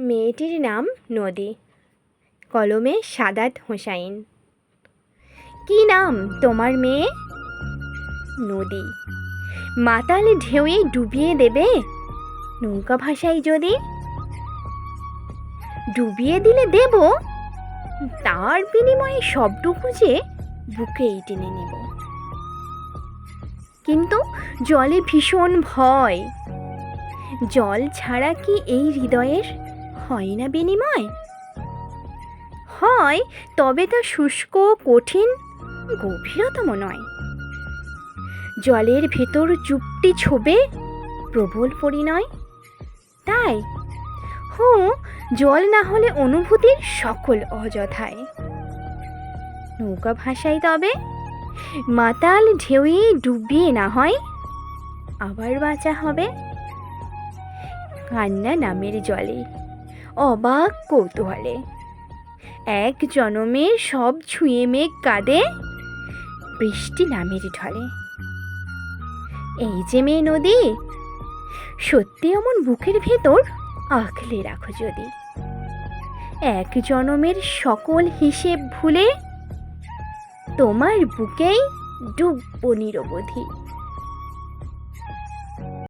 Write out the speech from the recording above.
মেয়েটির নাম নদী। কলমে সাদাত হোসাইন। কি নাম তোমার মেয়ে? নদী। মাতাল ঢেউয়ে ডুবিয়ে দেবে? নৌকা ভাষাই যদি? ডুবিয়ে দিলে দেব? তার বিনিময়ে সবটুকু যে বুকেই টেনে নেব। কিন্তু জলে ভীষণ ভয়। জল ছাড়া কি এই হৃদয়ের হয় না বিনিময়? হয়, তবে তা শুষ্ক, কঠিন, গভীরতম নয়। জলের ভেতর চুপটি ছোবে, প্রবল পরিণয়। তাই, হু, জল না হলে অনুভূতির সকল অযথায়। নৌকা ভাষাই তবে, মাতাল ঢেউয়ে ডুবিয়ে না হয়, আবার বাঁচা হবে। কান্না নামের জলে। অবাক কৌতূহলে। এক জনমের সব ছুঁয়ে মেঘ কাঁদে, বৃষ্টি নামের ঢলে। এই যে মেয়ে নদী, সত্যি অমন বুকের ভেতর আঁকলে রাখো যদি। এক জনমের সকল হিসেব ভুলে তোমার বুকেই ডুববো নিরবধি।